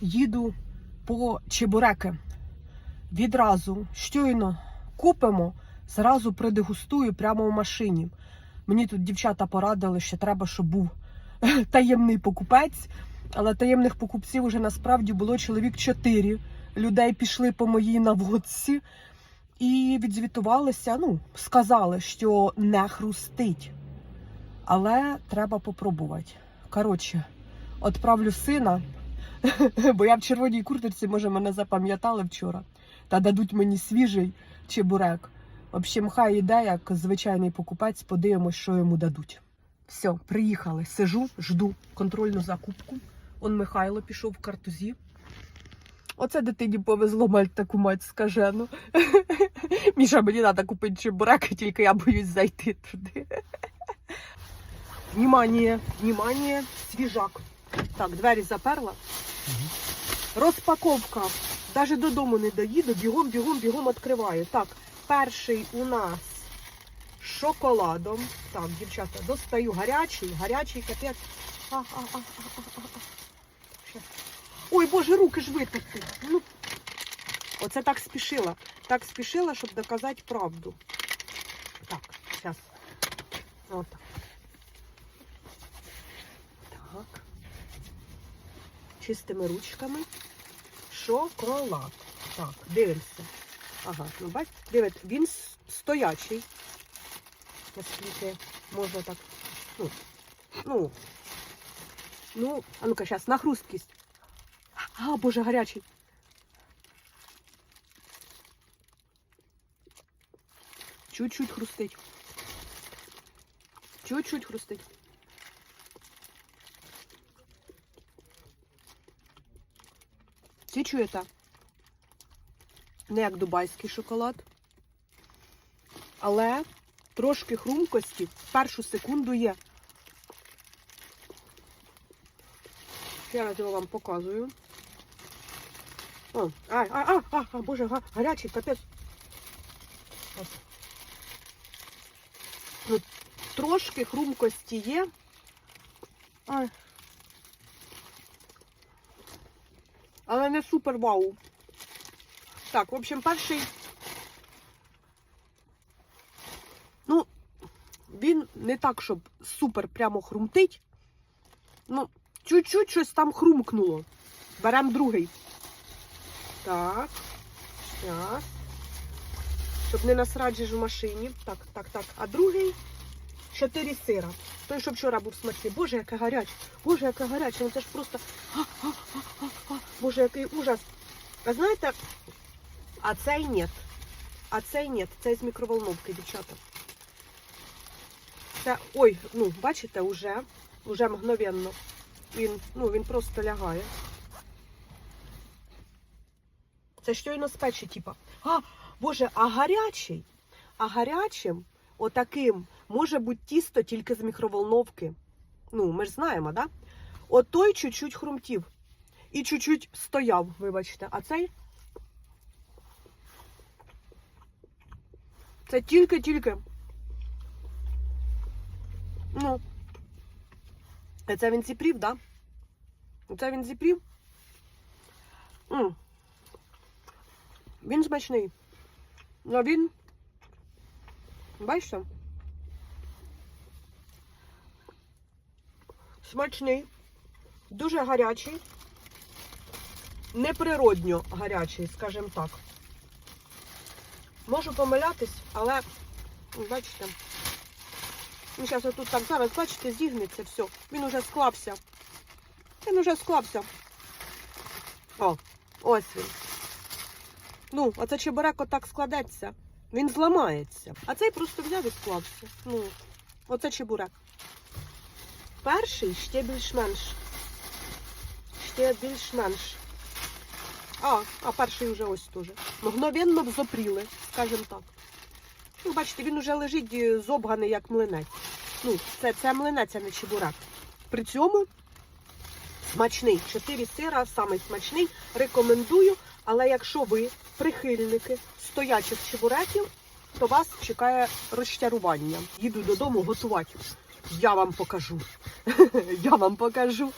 їду по чебуреки. Відразу, щойно купимо, зразу продегустую прямо в машині. Мені тут дівчата порадили, що треба, щоб був таємний покупець. Але таємних покупців уже насправді було чоловік чотири. Людей пішли по моїй наводці і відзвітувалися. Ну, сказали, що не хрустить. Але треба попробувати. Коротше, відправлю сина, бо я в червоній курточці, може, мене запам'ятали вчора. Та дадуть мені свіжий чебурек. В общем, хай іде, як звичайний покупець, подивимось, що йому дадуть. Все, приїхали. Сижу, жду контрольну закупку. Он Михайло пішов в картузі. Оце дитині повезло мать таку мать скажену. Міша, мені треба купити чебурек, тільки я боюсь зайти туди. Внимание, внимание, свіжак. Так, двері заперла. Розпаковка. Даже додому не доїду, бігом, бігом, бігом відкриваю. Так, перший у нас з шоколадом. Так, дівчата, достаю гарячий, гарячий капець. Ой, боже, руки ж витерти. Ну, оце так спішила. Так спішила, щоб доказати правду. Так, зараз. Отак. Так. Чистими ручками. Шоколад. Так, дивимося. Ага, ну бачите, дивіться, він стоячий. Наскільки можна так. Ну, ну, ну а ну-ка, зараз, на хрусткість. А, боже, гарячий. Чуть-чуть хрустить. Чуть-чуть хрустить. Всі чуєте? Не як дубайський шоколад. Але трошки хрумкості в першу секунду є. Ще раз його вам показую. О, а, а, а, а, а, боже, га- гарячий, капець. Трошки хрумкості є. Ай. Але не супер вау. Так, в общем, перший. Ну, він не так, щоб супер прямо хрумтить. Ну, чуть-чуть щось там хрумкнуло. Беремо другий. Так. Зараз. Щоб не насраджиш в машині. Так, так, так. А другий чотири сира. Той, що вчора був смачний. Боже, яке гаряче. Боже, яке гаряче. Ну це ж просто. Боже, який ужас. А знаєте, а цей ні. А цей ні. Цей з мікроволновки, дівчата. Це, ой, ну, бачите, уже, уже мгновенно. Він, ну, він просто лягає. Це щойно з типа. А, Боже, а гарячий. А гарячим, отаким, може бути тісто тільки з мікроволновки. Ну, ми ж знаємо, да? От той чуть-чуть хрумтів. І чуть-чуть стояв, вибачте. А цей. Це тільки-тільки. Ну. Це він зіпрів, да? Це він зіпрів. М. Він смачний. Ну він. Бачите? Смачний, дуже гарячий, неприродньо гарячий, скажімо так. Можу помилятись, але ну, бачите. Ну, зараз отут так зараз, бачите, зігнеться все. Він уже склався. Він уже склався. О, ось він. Ну, оце чебурек отак складеться. Він зламається. А цей просто взяв і склався. Ну, оце чебурек. Перший ще більш-менш. Ще більш-менш. А, а перший вже ось теж. Мгновенно взопріли, скажімо так. Ну, бачите, він уже лежить е, зобганий, як млинець. Ну, це, це млинець, а не чебурек. При цьому смачний. Чотири сира, самий смачний. Рекомендую. Але якщо ви прихильники стоячих чебуреків, то вас чекає розчарування. Їду додому готувати. Я вам покажу. Я вам покажу.